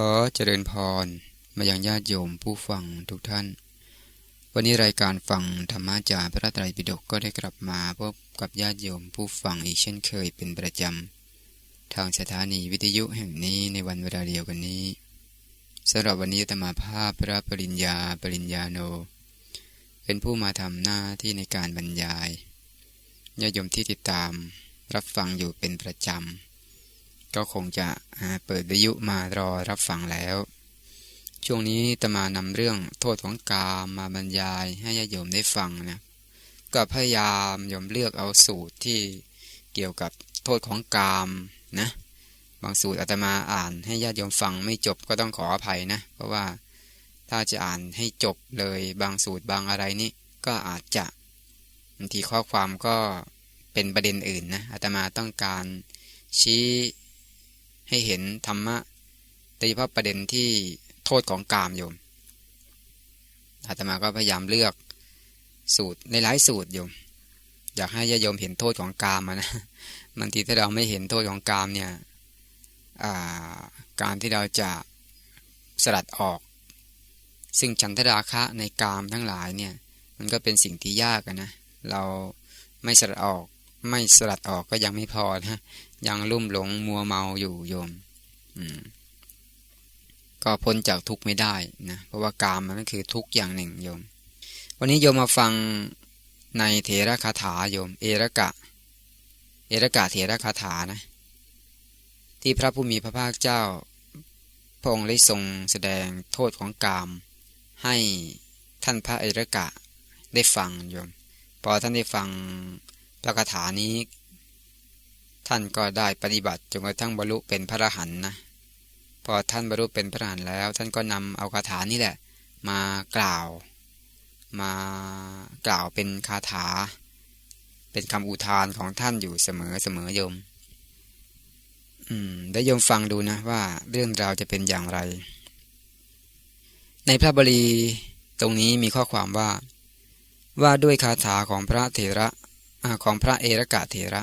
อเจริญพรมายังญาติโยมผู้ฟังทุกท่าน วันนี้รายการฟังธรรมะจากพระไตรปิฎกก็ได้กลับมาพบกับญาติโยมผู้ฟังอีกเช่นเคยเป็นประจำ ทางสถานีวิทยุแห่งนี้ในวันเวลาเดียวกันนี้สำหรับวันนี้ตมาภาพพระปริญญาปริญญาโน เป็นผู้มาทำหน้าที่ในการบรรยายญาติโยมที่ติดตามรับฟังอยู่เป็นประจำ ก็คงจะเปิดวิยุมารอรับฟังแล้ว ช่วงนี้ตมานำเรื่องโทษของกามมาบรรยายให้ญาติโยมได้ฟังนะก็พยายามโยมเลือกเอาสูตรที่เกี่ยวกับโทษของกามนะบางสูตรอาตมาอ่านให้ญาติโยมฟังไม่จบก็ต้องขออภัยนะ เพราะว่าถ้าจะอ่านให้จบเลยบางสูตรบางอะไรนี่ก็อาจจะบางทีข้อความก็เป็นประเด็นอื่นนะอาตมาต้องการชี้ ให้เห็นธรรมะโดยเฉพาะประเด็นที่โทษของกามโยม อาตมาก็พยายามเลือกสูตรในหลายสูตรโยม อยากให้ญาโยมเห็นโทษของกามนะบางทีถ้าเราไม่เห็นโทษของกามเนี่ยการที่เราจะสลัดออก ซึ่งฉันทราคะในกามทั้งหลายเนี่ย มันก็เป็นสิ่งที่ยากนะ เราไม่สลัดออก ไม่สลัดออกก็ยังไม่พอนะยังลุ่มหลงมัวเมาอยู่โยมก็พ้นจากทุกข์ไม่ได้นะเพราะว่ากามมันคือทุกข์อย่างหนึ่งโยม วันนี้โยมมาฟังในเถระคาถาโยม เอระกะ เอระกะเถระคาถานะ ที่พระผู้มีพระภาคเจ้าพระองค์ได้ทรงแสดงโทษของกาม ให้ท่านพระเอระกะได้ฟังโยม พอท่านได้ฟัง พระคาถานี้ ท่านก็ได้ปฏิบัติจนกระทั่งบรรลุเป็นพระอรหันต์นะพอท่านบรรลุเป็นพระอรหันต์แล้ว ท่านก็นำเอาคาถานี่แหละ มากล่าว มากล่าวเป็นคาถา เป็นคำอุทานของท่านอยู่เสมอเสมอโยม อืมได้โยมฟังดูนะว่าเรื่องราวจะเป็นอย่างไร ในพระบาลีตรงนี้มีข้อความว่าว่าด้วยคาถาของพระเถระ ของพระเอรกะเถระ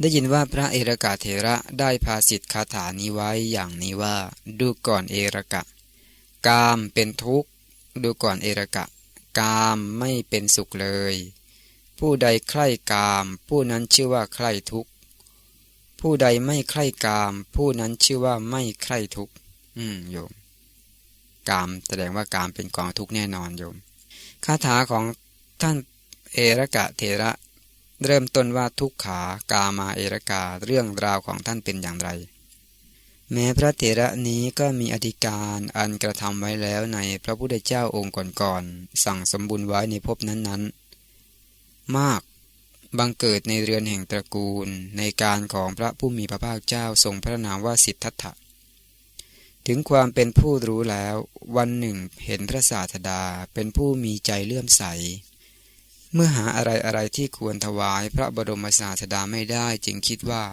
ได้ยินว่าพระเอรกาเถระได้พาสิทธิคาถานี้ไว้อย่างนี้ว่าดูก่อนเอรกะ กามเป็นทุกข์ ดูก่อนเอรกะ กามไม่เป็นสุขเลย ผู้ใดใคร่กาม ผู้นั้นชื่อว่าใคร่ทุกข์ ผู้ใดไม่ใคร่กาม ผู้นั้นชื่อว่าไม่ใคร่ทุกข์ อืมโยมกามแสดงว่ากามเป็นกองทุกข์แน่นอนโยมคาถาของท่าน เอรกะเถระ เริ่มต้นว่าทุกขากามาเอรกาเรื่องราวของท่านเป็นอย่างไร แม้พระเถระนี้ก็มีอธิการอันกระทำไว้แล้วในพระพุทธเจ้าองค์ก่อนๆสั่งสมบุญไว้ในภพนั้นๆ มากบังเกิดในเรือนแห่งตระกูลในการของพระผู้มีพระภาคเจ้าทรงพระนามว่าสิทธัตถะ ถึงความเป็นผู้รู้แล้ว วันหนึ่งเห็นพระศาสดาเป็นผู้มีใจเลื่อมใส เมื่อหาอะไรอะไรที่ควรถวายพระบรมศาสดาไม่ได้จึงคิดว่า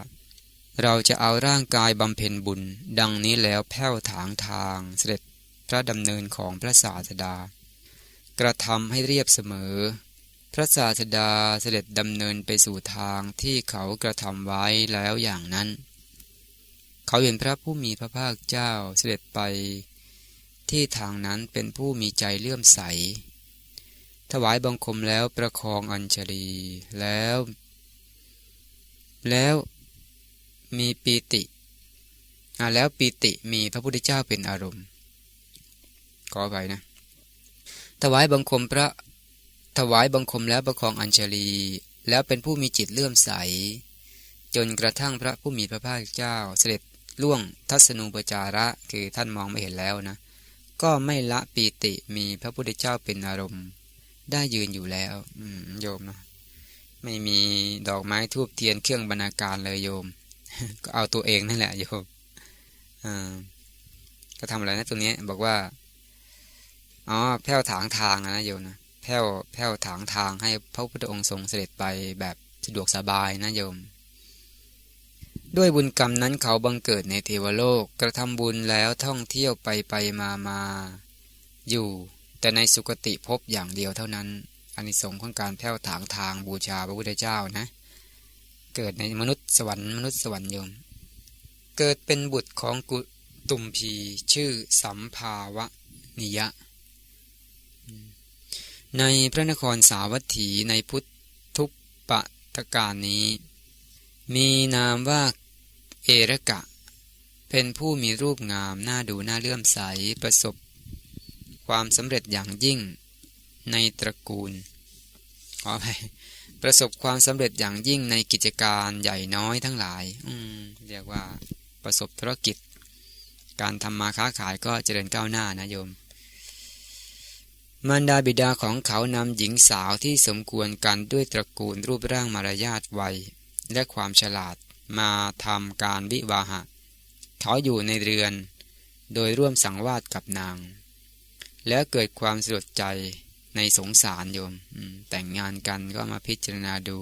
เราจะเอาร่างกายบำเพ็ญบุญ ดังนี้แล้วแผ้วถางทางเสด็จพระดำเนินของพระศาสดา กระทำให้เรียบเสมอ พระศาสดาเสด็จดำเนินไปสู่ทางที่เขากระทำไว้แล้วอย่างนั้น เขาเห็นพระผู้มีพระภาคเจ้าเสด็จไป ที่ทางนั้นเป็นผู้มีใจเลื่อมใส ถวายบังคมแล้วประคองอัญชลีแล้ว แล้วมีปีติอ่าแล้วปีติมีพระพุทธเจ้าเป็นอารมณ์ ขอไปนะ ถวายบังคมพระถวายบังคมแล้วประคองอัญชลี แล้วเป็นผู้มีจิตเลื่อมใส จนกระทั่งพระผู้มีพระภาคเจ้า เสด็จล่วงทัศนูปจาระคือท่านมองไม่เห็นแล้วนะ ก็ไม่ละปีติมีพระพุทธเจ้าเป็นอารมณ์ ได้ยืนอยู่แล้ว อืมโยมเนาะไม่มีดอกไม้ทูบเทียนเครื่องบรรณาการเลยโยม ก็เอาตัวเองนั่นแหละโยมอ่าก็ทำอะไรนะตรงนี้ บอกว่าอ๋อแผ้วถางทางนะโยมนะแผ้วแผ้วถางทางให้พระพุทธองค์ทรงเสด็จไปแบบสะดวกสบายนะโยม ด้วยบุญกรรมนั้นเขาบังเกิดในเทวโลกกระทำบุญแล้วท่องเที่ยวไปไปมามาอยู่ แต่ในสุคติพบอย่างเดียวเท่านั้นอานิสงส์ของการแผ่วถางทางบูชาพระพุทธเจ้านะ เกิดในมนุษย์สวรรค์มนุษย์สวรรค์โยม เกิดเป็นบุตรของกุตุมพีชื่อสัมภาวะนิยะ ในพระนครสาวัตถีในพุทธุปปตการนี้ มีนามว่าเอรกะ เป็นผู้มีรูปงาม น่าดูน่าเลื่อมใสประสบ ความสำเร็จอย่างยิ่ง ในตระกูลขอไปประสบความสำเร็จอย่างยิ่งในกิจการใหญ่น้อยทั้งหลาย อืเรียกว่าประสบธุรกิจ การทำมาค้าขายก็เจริญก้าวหน้านะโยมมารดาบิดาของเขานำหญิงสาวที่สมควรกันด้วยตระกูลรูปร่างมารยาทวัย และความฉลาดมาทำการวิวาหะ เขาอยู่ในเรือน โดยร่วมสังวาสกับนาง แล้วเกิดความสลดใจในสงสารโยมแต่งงานกันก็มาพิจารณาดู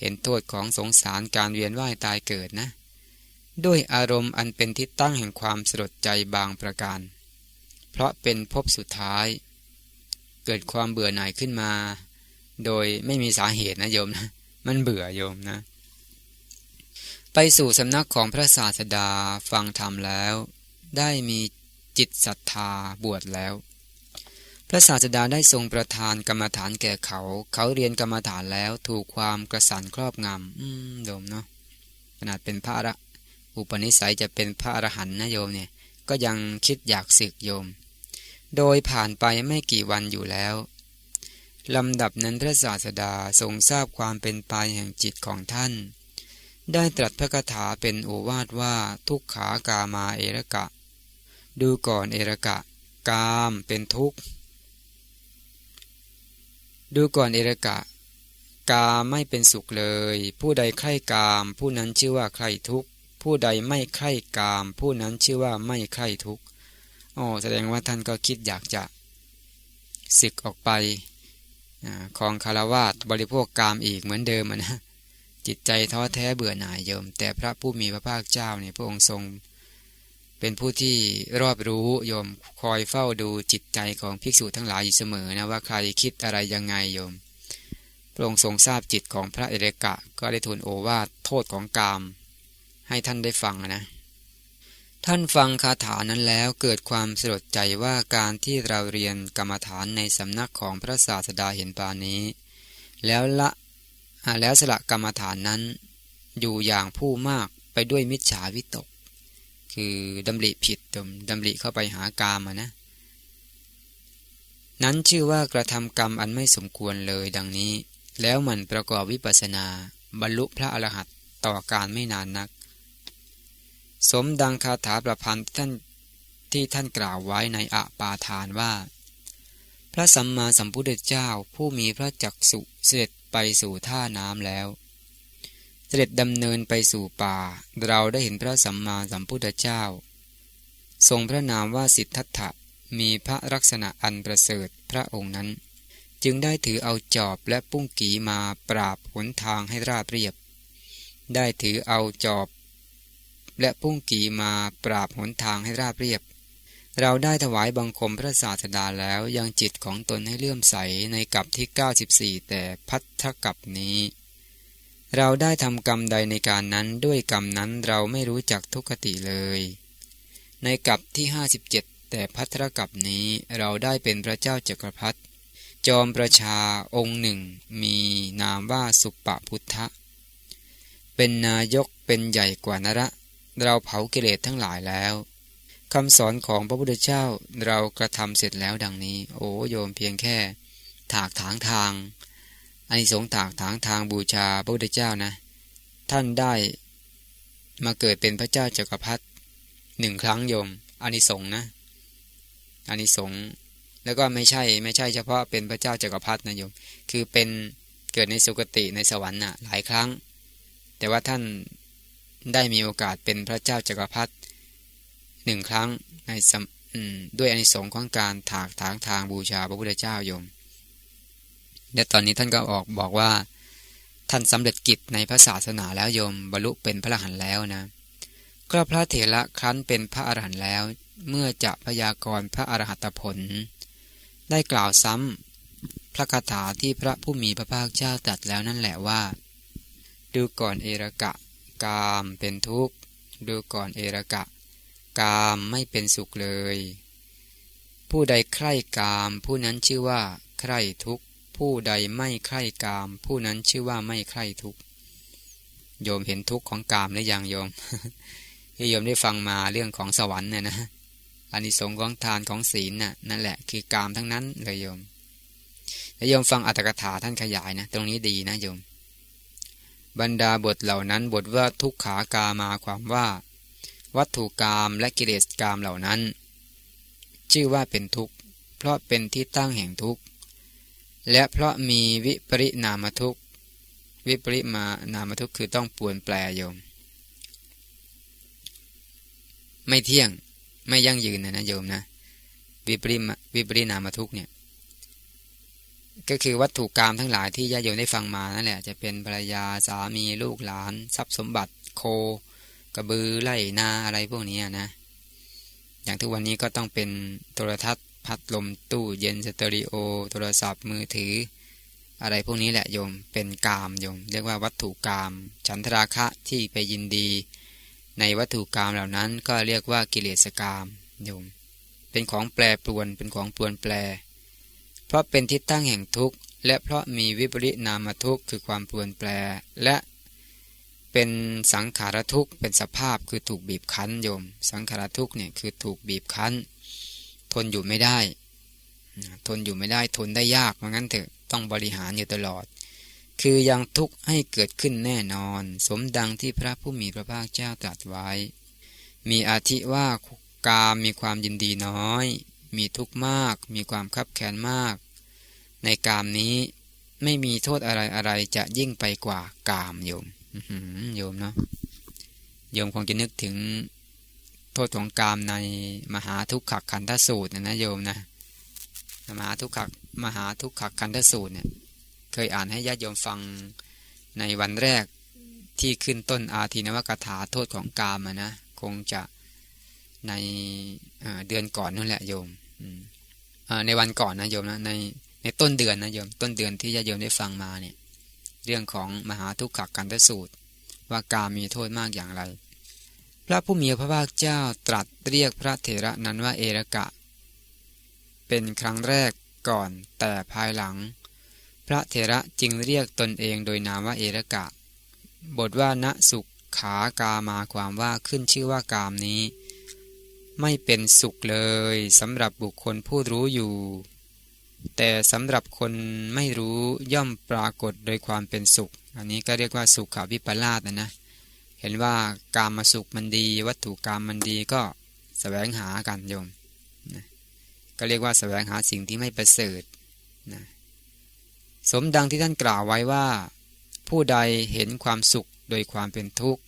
เห็นโทษของสงสารการเวียนว่ายตายเกิดนะ ด้วยอารมณ์อันเป็นที่ตั้งแห่งความสลดใจบางประการ เพราะเป็นพบสุดท้าย เกิดความเบื่อหน่ายขึ้นมา โดยไม่มีสาเหตุนะโยมนะมันเบื่อโยมนะ ไปสู่สำนักของพระศาสดาฟังธรรมแล้ว ได้มีจิตศรัทธาบวชแล้ว พระศาสดาได้ทรงประทานกรรมฐานแก่เขา เขาเรียนกรรมฐานแล้วถูกความกระสันครอบงำอืมโยมเนาะขนาดเป็นพระระอุปนิสัยจะเป็นพระอรหันต์นะโยมเนี่ย ก็ยังคิดอยากศึกโยม โดยผ่านไปไม่กี่วันอยู่แล้วลำดับนั้นพระศาสดาทรงทราบความเป็นไปแห่งจิตของท่าน ได้ตรัสพระคาถาเป็นโอวาทว่าทุกขากามาเอระกะ ดูก่อนเอระกะ กามเป็นทุกข์ ดูก่อนเอรกะ กาไม่เป็นสุขเลย ผู้ใดใคร่กาม ผู้นั้นชื่อว่าใคร่ทุกข์ ผู้ใดไม่ใคร่กาม ผู้นั้นชื่อว่าไม่ใคร่ทุกข์อ๋อแสดงว่าท่านก็คิดอยากจะศึกออกไปของคารวาสบริโภคกามอีกเหมือนเดิมนะจิตใจท้อแท้เบื่อหน่ายโยม แต่พระผู้มีพระภาคเจ้าเนี่ยพระองค์ทรง เป็นผู้ที่รอบรู้โยมคอยเฝ้าดูจิตใจของภิกษุทั้งหลายอยู่เสมอนะว่าใครคิดอะไรยังไงโยม พระองค์ทรงทราบจิตของพระเอเรกะ ก็ได้ทูลโอวาทโทษของกาม ให้ท่านได้ฟังนะ ท่านฟังคาถานั้นแล้วเกิดความสลดใจว่าการที่เราเรียนกรรมฐานในสำนักของพระศาสดาเห็นปานี้ แล้วละแล้วสละกรรมฐานนั้นอยู่อย่างผู้มากไปด้วยมิจฉาวิตก คือดำริผิดดำริเข้าไปหากามนะ นั้นชื่อว่ากระทำกรรมอันไม่สมควรเลยดังนี้ แล้วมันประกอบวิปัสนา บรรลุพระอรหันต์ต่อการไม่นานนัก สมดังคาถาประพันธ์ท่านที่ท่านกล่าวไว้ในอปาทานว่า พระสัมมาสัมพุทธเจ้าผู้มีพระจักสุเสด็จไปสู่ท่าน้ำแล้ว เสด็จดำเนินไปสู่ป่า เราได้เห็นพระสัมมาสัมพุทธเจ้า ทรงพระนามว่าสิทธัตถะมีพระลักษณะอันประเสริฐพระองค์นั้น จึงได้ถือเอาจอบและปุ้งกีมาปราบหนทางให้ราบเรียบ ได้ถือเอาจอบ และปุ้งกีมาปราบหนทางให้ราบเรียบ เราได้ถวายบังคมพระศาสดาแล้วยังจิตของตนให้เลื่อมใสในกับที่ 94 แต่พัทธกับนี้ เราได้ทำกรรมใดในการนั้นด้วยกรรมนั้นเราไม่รู้จักทุกขติเลย ในกับที่ 57 แต่พัทรกับนี้เราได้เป็นพระเจ้าจักรพรรดิจอมประชาองค์หนึ่ง มีนามว่าสุปปพุทธะ เป็นนายกเป็นใหญ่กว่านระ เราเผากิเลสทั้งหลายแล้วคำสอนของพระพุทธเจ้าเรากระทำเสร็จแล้วดังนี้ โอ้โยมเพียงแค่ ถากถางทาง อันนี้สงถากถางทางบูชาพระพุทธเจ้านะ ท่านได้มาเกิดเป็นพระเจ้าจักรพรรดิหนึ่งครั้งโยมอันนี้สงนะอันนี้สงแล้วก็ไม่ใช่ไม่ใช่เฉพาะเป็นพระเจ้าจักรพรรดินะโยม คือเป็นเกิดในสุคติในสวรรค์น่ะหลายครั้ง แต่ว่าท่านได้มีโอกาสเป็นพระเจ้าจักรพรรดิหนึ่งครั้งในด้วยอานิสงส์ของการถากถางทางบูชาพระพุทธเจ้าโยม และตอนนี้ท่านก็ออกบอกว่า ท่านสำเร็จกิจในพระศาสนาแล้วโยมบรรลุเป็นพระอรหันต์แล้วนะก็พระเถระครั้นเป็นพระอรหันต์แล้ว เมื่อจะพยากรณ์พระอรหัตผล ได้กล่าวซ้ำพระคาถาที่พระผู้มีพระภาคเจ้าตรัสแล้วนั่นแหละว่า ดูก่อนเอระกะ กามเป็นทุกข์ ดูก่อนเอระกะ กามไม่เป็นสุขเลย ผู้ใดใคร่กามผู้นั้นชื่อว่า ใคร่ทุกข์ ผู้ใดไม่ใคร่กาม ผู้นั้นชื่อว่าไม่ใคร่ทุกโยมเห็นทุกข์ของกามหรือยังโยมที่โยมได้ฟังมาเรื่องของสวรรค์เนี่ยนะอานิสงส์ของทานของศีลน่ะนั่นแหละคือกามทั้งนั้นเลยโยมแล้วโยมฟังอัตถกถาท่านขยายนะ ตรงนี้ดีนะโยม บรรดาบทเหล่านั้นบทว่าทุกขากามาความว่า วัตถุกามและกิเลสกามเหล่านั้น ชื่อว่าเป็นทุกข์เพราะเป็นที่ตั้งแห่งทุกข์ และเพราะมีวิปริณามทุกวิปริมานามทุกคือต้องปวนแปลโยม ไม่เที่ยงไม่ยั่งยืนนะนะโยมนะ วิปริมวิปริณามทุกเนี่ยก็คือวัตถุกรรมทั้งหลายที่ญาโยมได้ฟังมานั่นแหละจะเป็นภรรยาสามีลูกหลาน ทรัพย์สมบัติโค กระบือไล่นาอะไรพวกนี้นะ อย่างทุกวันนี้ก็ต้องเป็นโทรทัศน์ พัดลมตู้เย็นสเตอริโอ โทรศัพท์มือถือ อะไรพวกนี้แหละโยมเป็นกามโยม เรียกว่าวัตถุกรรมฉันทราคะที่ไปยินดี ในวัตถุกรรมเหล่านั้นก็เรียกว่ากิเลสกรรมโยม เป็นของแปรปรวนเป็นของปรวนแปร เพราะเป็นที่ตั้งแห่งทุกข์ และเพราะมีวิปริณามทุกข์คือความปรวนแปร และเป็นสังขารทุกข์เป็นสภาพคือถูกบีบคั้นโยม สังขารทุกข์เนี่ยคือถูกบีบคั้น ทนอยู่ไม่ได้ ทนอยู่ไม่ได้ ทนได้ยากเพราะงั้นเถอะต้องบริหารอยู่ตลอด คือยังทุกข์ให้เกิดขึ้นแน่นอน สมดังที่พระผู้มีพระภาคเจ้าตรัสไว้ มีอาทิว่ากามมีความยินดีน้อย มีทุกข์มาก มีความคับแค้นมาก ในกามนี้ไม่มีโทษอะไรอะไรจะยิ่งไปกว่ากามโยมโยมเนาะโยมคงจะนึกถึง โทษของกามในมหาทุกขขันธสูตรนะนะโยมนะมหาทุกขมหาทุกขขันธสูตรเนี่ยเคยอ่านให้ญาติโยมฟังในวันแรกที่ขึ้นต้นอาทินวกถาโทษของกามนะคงจะในเดือนก่อนนั่นแหละโยมในวันก่อนนะโยมนะในในต้นเดือนนะโยมต้นเดือนที่ญาติโยมได้ฟังมาเนี่ยเรื่องของมหาทุกขกันทสูตร ว่ากามมีโทษมากอย่างไร ระผู้มีพระภาคเจ้าตรัสเรียกพระเถระนั้นว่าเอระกะ เป็นครั้งแรกก่อนแต่ภายหลัง พระเถระจึงเรียกตนเองโดยนามว่าเอระกะ บทว่าณสุขขากามาความว่าขึ้นชื่อว่ากามนี้ ไม่เป็นสุขเลยสำหรับบุคคลผู้รู้อยู่ แต่สำหรับคนไม่รู้ย่อมปรากฏโดยความเป็นสุข อันนี้ก็เรียกว่าสุขขาวิปลาสนะนะ เห็นว่ากามมาสุขมันดี วัตถุกรรมมันดีก็สแสวงหากันโยมนะก็เรียกว่าสแสวงหาสิ่งที่ไม่ประเสริฐนะสมดังที่ท่านกล่าวไว้ว่า ผู้ใดเห็นความสุขโดยความเป็นทุกข์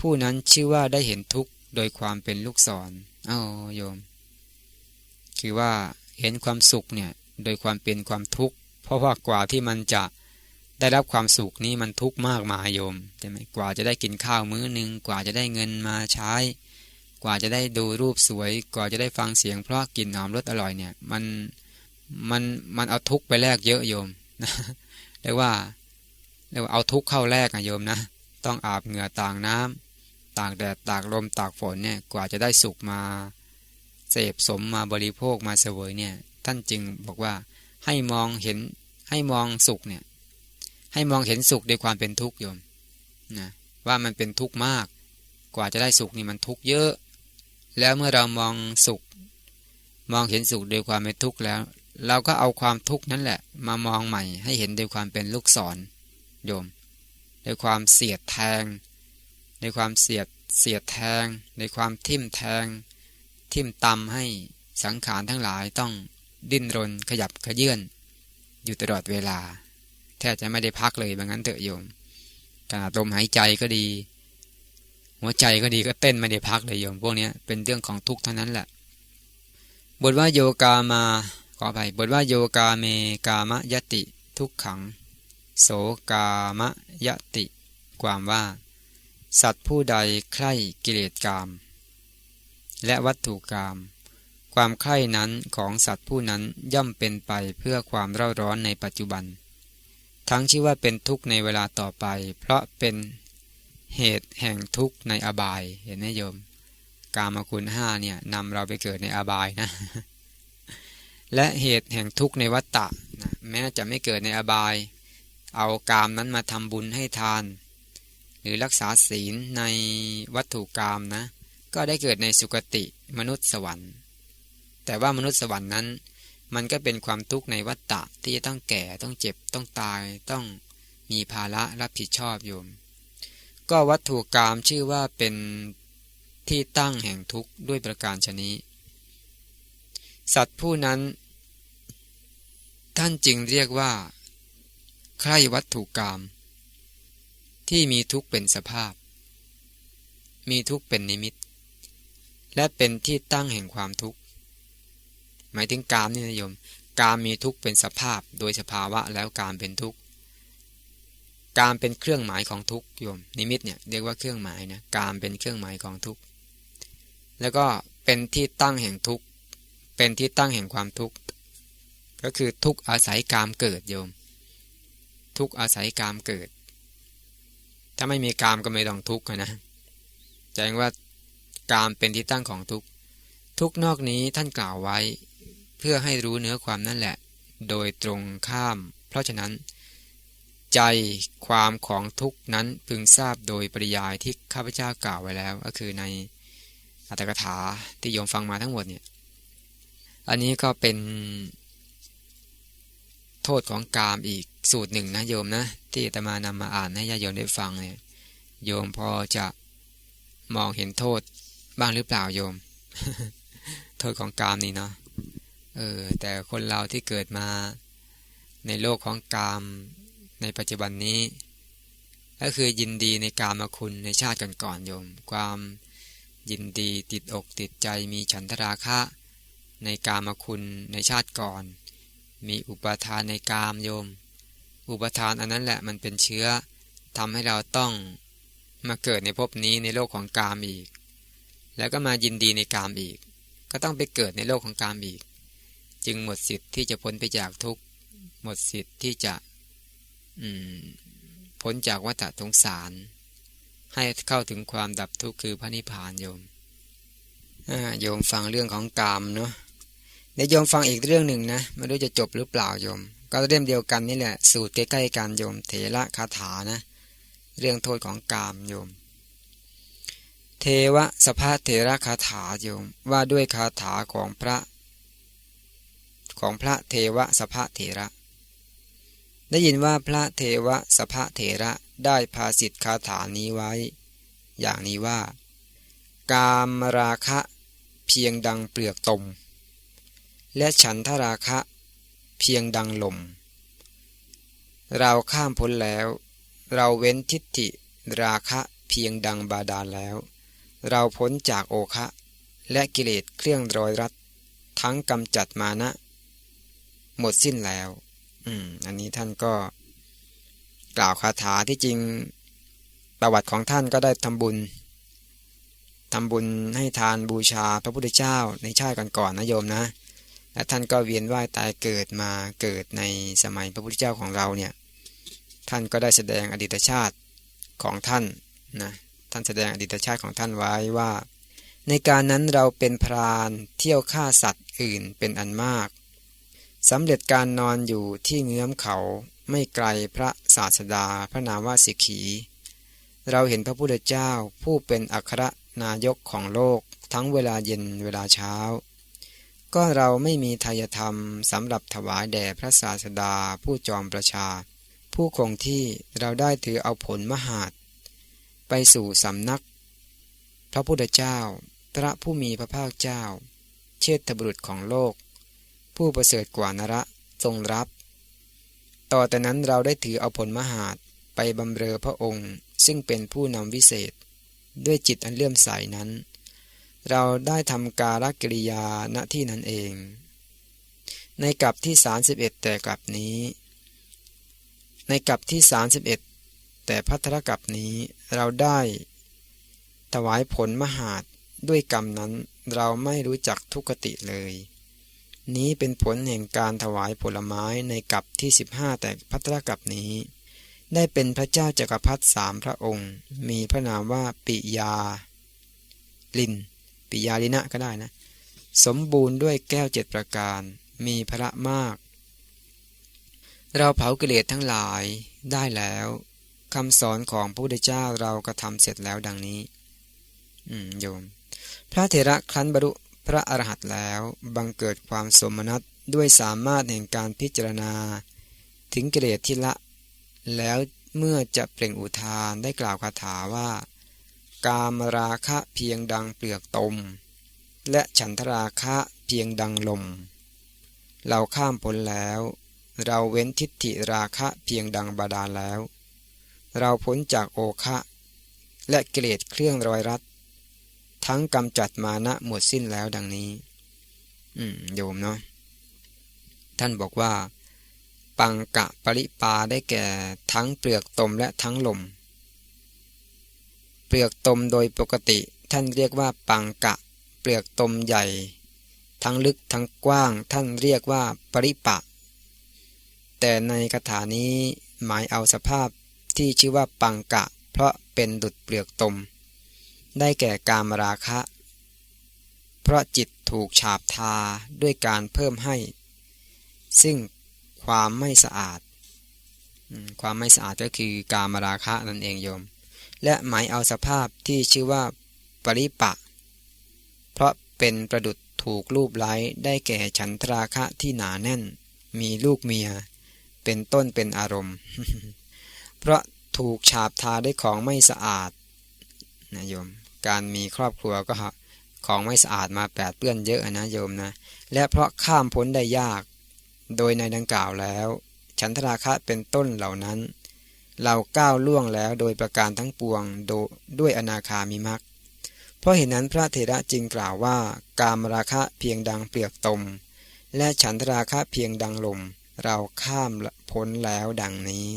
ผู้นั้นชื่อว่าได้เห็นทุกข์โดยความเป็นลูกศรอ้าโยม คือว่าเห็นความสุขเนี่ยโดยความเป็นความทุกข์เพราะว่ากว่าที่มันจะ ได้รับความสุขนี้มันทุกข์มากมายโยมใช่ไหมกว่าจะได้กินข้าวมื้อหนึ่งกว่าจะได้เงินมาใช้ กว่าจะได้ดูรูปสวย กว่าจะได้ฟังเสียงเพราะกลิ่นหอมรสอร่อยเนี่ยมันมันมันเอาทุกข์ไปแลกเยอะโยมเรียกว่าเรียกว่าเอาทุกข์เข้าแรกอะโยมนะ ต้องอาบเหงื่อต่างน้ำตากแดดตากลมตากฝนเนี่ยกว่าจะได้สุขมาเสพสมมาบริโภคมาเสวยเนี่ยท่านจึงบอกว่าให้มองเห็นให้มองสุขเนี่ย ให้มองเห็นสุขด้วยความเป็นทุกข์โยมนะว่ามันเป็นทุกข์มาก กว่าจะได้สุขนี่มันทุกข์เยอะ แล้วเมื่อเรามองสุข มองเห็นสุขด้วยความเป็นทุกข์แล้ว เราก็เอาความทุกข์นั่นแหละ มามองใหม่ให้เห็นด้วยความเป็นลูกศรโยมด้วยความเสียดแทงในความเสียดเสียดแทง ในความทิ่มแทง ทิ่มตำให้สังขารทั้งหลายต้องดิ้นรนขยับขยื่นอยู่ตลอดเวลา แทบจะไม่ได้พักเลยบางนั้นเถอะโยมขนาดลมหายใจก็ดี หัวใจก็ดีก็เต้นไม่ได้พักเลยโยม พวกนี้เป็นเรื่องของทุกข์เท่านั้นแหละ บทว่าโยกามาขอไปบทว่าโยกาเมกามยติ ทุกขัง โสกามยติ ความว่า สัตว์ผู้ใดใคร่กิเลสกาม และวัตถุกาม ความใคร่นั้นของสัตว์ผู้นั้นย่อมเป็นไปเพื่อความเร่าร้อนในปัจจุบัน ทั้งชื่อว่าเป็นทุกข์ในเวลาต่อไป เพราะเป็นเหตุแห่งทุกข์ในอบาย เห็นไหมโยม กามคุณห้าเนี่ยนำเราไปเกิดในอบายนะ และเหตุแห่งทุกข์ในวัฏฏะนะแม้จะไม่เกิดในอบาย เอากามนั้นมาทำบุญให้ทาน หรือรักษาศีลในวัตถุกรรมนะ ก็ได้เกิดในสุคติมนุษย์สวรรค์ แต่ว่ามนุษย์สวรรค์นั้น มันก็เป็นความทุกข์ในวัฏฏะที่จะต้องแก่ต้องเจ็บต้องตายต้องมีภาระรับผิดชอบโยม ก็วัตถุกรรมชื่อว่าเป็นที่ตั้งแห่งทุกข์ด้วยประการชนี้ สัตว์ผู้นั้น ท่านจึงเรียกว่าใครวัตถุกรรมที่มีทุกข์เป็นสภาพ มีทุกข์เป็นนิมิต และเป็นที่ตั้งแห่งความทุกข์ หมายถึงกามนี่นะโยม กามมีทุกข์เป็นสภาพโดยสภาวะแล้วกามเป็นทุกข์กามเป็นเครื่องหมายของทุกข์โยม นิมิตเนี่ยเรียกว่าเครื่องหมายนะกามเป็นเครื่องหมายของทุกข์แล้วก็เป็นที่ตั้งแห่งทุกข์เป็นที่ตั้งแห่งความทุกข์ก็คือทุกข์อาศัยกามเกิดโยม ทุกข์อาศัยกามเกิด ถ้าไม่มีกามก็ไม่ต้องทุกข์นะแจ้งว่ากามเป็นที่ตั้งของทุกข์ทุกนอกนี้ท่านกล่าวไว้ เพื่อให้รู้เนื้อความนั่นแหละ โดยตรงข้าม เพราะฉะนั้น ใจความของทุกนั้นพึงทราบโดยปริยายที่ข้าพเจ้ากล่าวไว้แล้ว ก็คือในอัตถกถาที่โยมฟังมาทั้งหมดเนี่ยอันนี้ก็เป็น โทษของกามอีกสูตรหนึ่งนะโยมนะ ที่ตมานำมาอ่านให้ญาโยมได้ฟังเนี่ยโยมพอจะมองเห็นโทษบ้างหรือเปล่าโยม โทษของกามนี่เนาะ เออแต่คนเราที่เกิดมาในโลกของกามในปัจจุบันนี้ ก็คือยินดีในกามคุณในชาติก่อนๆโยม ความยินดีติดอกติดใจมีฉันทราคะ ในกามคุณในชาติก่อน มีอุปทานในกามโยม อุปทานอันนั้นแหละมันเป็นเชื้อทำให้เราต้องมาเกิดในภพนี้ในโลกของกามอีก แล้วก็มายินดีในกามอีก ก็ต้องไปเกิดในโลกของกามอีก จึงหมดสิทธิ์ที่จะพ้นไปจากทุกข์ หมดสิทธิ์ที่จะพ้นจากวัฏสงสาร ให้เข้าถึงความดับทุกข์คือพระนิพพานโยมโยมฟังเรื่องของกามเนาะเดี๋ยวโยมฟังอีกเรื่องหนึ่งนะไม่รู้จะจบหรือเปล่าโยม ก็เรื่องเดียวกันนี่แหละ สูตรใกล้ๆกันโยมเถระคาถานะ เรื่องโทษของกามโยม เทวสภาเถระคาถาโยมว่าด้วยคาถาของพระ ของพระเทวสภเถระ ได้ยินว่าพระเทวสภเถระได้พาสิทธคาถานี้ไว้ อย่างนี้ว่า กามราคะเพียงดังเปลือกตม และฉันทราคะเพียงดังลม เราข้ามพ้นแล้ว เราเว้นทิฏฐิราคะเพียงดังบาดาลแล้ว เราพ้นจากโอคะ และกิเลสเครื่องรอยรัด ทั้งกำจัดมานะ หมดสิ้นแล้ว อืม อันนี้ท่านก็ กล่าวคาถาที่จริงประวัติของท่านก็ได้ทำบุญทำบุญให้ทานบูชาพระพุทธเจ้าในชาติก่อนๆนนะโยมนะ และท่านก็เวียนว่ายตายเกิดมาเกิดในสมัยพระพุทธเจ้าของเราเนี่ย ท่านก็ได้แสดงอดีตชาติของท่านนะ ท่านแสดงอดีตชาติของท่านไว้ว่า ในการนั้นเราเป็นพรานเที่ยวฆ่าสัตว์อื่นเป็นอันมาก สำเร็จการนอนอยู่ที่เงื้อมเขาไม่ไกลพระศาสดาพระนามว่าสิขี เราเห็นพระพุทธเจ้าผู้เป็นอัครนายกของโลกทั้งเวลาเย็นเวลาเช้า ก็เราไม่มีทายธรรมสำหรับถวายแด่พระศาสดาผู้จอมประชา ผู้คงที่เราได้ถือเอาผลมหาดไปสู่สำนัก พระพุทธเจ้า พระผู้มีพระภาคเจ้า เชษฐบุรุษของโลก ผู้ประเสริฐกว่านระทรงรับ ต่อแต่นั้นเราได้ถือเอาผลมหาดไปบำเรอพระองค์ ซึ่งเป็นผู้นำวิเศษ ด้วยจิตอันเลื่อมใสนั้น เราได้ทำการกิริยาณที่นั้นเอง ในกลับที่ 31 แต่กลับนี้ ในกลับที่ 31 แต่พัทธกับนี้เราได้ถวายผลมหาดด้วยกรรมนั้นเราไม่รู้จักทุกติเลย นี้เป็นผลแห่งการถวายผลไม้ในกับที่ 15 แต่พัทธกับนี้ ได้เป็นพระเจ้าจักรพรรดิสามพระองค์ มีพระนามว่าปิยาลิน ปิยาลินะก็ได้นะ สมบูรณ์ด้วยแก้วเจ็ดประการ มีพระมาก เราเผากิเลสทั้งหลายได้แล้วคำสอนของพระพุทธเจ้าเรากระทำเสร็จแล้วดังนี้ อืมโยม พระเถระครั้นบรรลุ พระอรหันต์แล้ว บังเกิดความสมนัตด้วยสามารถแห่งการพิจารณา ถึงกิเลสที่ละ แล้วเมื่อจะเปล่งอุทานได้กล่าวคาถาว่า กามราคะเพียงดังเปลือกตม และฉันทราคะเพียงดังลม เราข้ามพ้นแล้ว เราเว้นทิฏฐิราคะเพียงดังบาดาลแล้ว เราพ้นจากโอคะ และกิเลสเครื่องรอยรัด ทั้งกำจัดมานะหมดสิ้นแล้วดังนี้ อืมโยมเนาะท่านบอกว่า ปังกะปริปาได้แก่ทั้งเปลือกตมและทั้งลม เปลือกตมโดยปกติ ท่านเรียกว่าปังกะ เปลือกตมใหญ่ ทั้งลึกทั้งกว้าง ท่านเรียกว่าปริปะ แต่ในคาถานี้หมายเอาสภาพที่ชื่อว่าปังกะ เพราะเป็นดุดเปลือกตม ได้แก่กามราคะ เพราะจิตถูกฉาบทาด้วยการเพิ่มให้ ซึ่งความไม่สะอาด ความไม่สะอาดก็คือกามราคะนั่นเองโยม และหมายเอาสภาพที่ชื่อว่าปริปะ เพราะเป็นประดุดถูกรูปไล้ได้แก่ฉันทราคะที่หนาแน่น มีลูกเมีย เป็นต้นเป็นอารมณ์ เพราะถูกฉาบทาด้วยของไม่สะอาดนะโยม การมีครอบครัวก็ของไม่สะอาดมาแปดเปื้อนเยอะนะโยมนะ และเพราะข้ามพ้นได้ยาก โดยในดังกล่าวแล้ว ฉันทราคะเป็นต้นเหล่านั้น เราก้าวล่วงแล้วโดยประการทั้งปวงโดด้วยอนาคามิมักเพราะเหตุนั้นพระเถระจึงกล่าวว่า กามราคะเพียงดังเปลือกตม และฉันทราคะเพียงดังลม เราข้ามพ้นแล้วดังนี้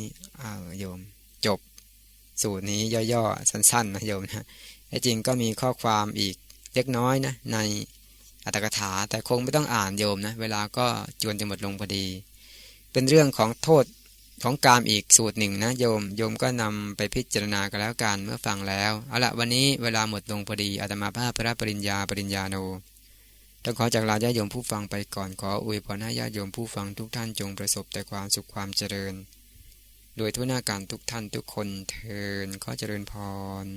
อ้าวโยม จบ สูตรนี้ย่อๆ สั้นๆนะโยมนะ แต่จริงก็มีข้อความอีกเล็กน้อยนะในอัตถกถา แต่คงไม่ต้องอ่านโยมนะ เวลาก็จวนจะหมดลงพอดี เป็นเรื่องของโทษของกามอีกสูตรหนึ่งนะโยม โยมก็นำไปพิจารณากันแล้วกันเมื่อฟังแล้ว เอาละวันนี้เวลาหมดลงพอดีอาตมาภาพพระปริญญาปริญญาโนต้องขอจากลาญาโยมผู้ฟังไปก่อนขออวยพรให้ญาโยมผู้ฟังทุกท่านจงประสบแต่ความสุขความเจริญ โดยทั่วหน้าการทุกท่านทุกคนเทินขอเจริญพร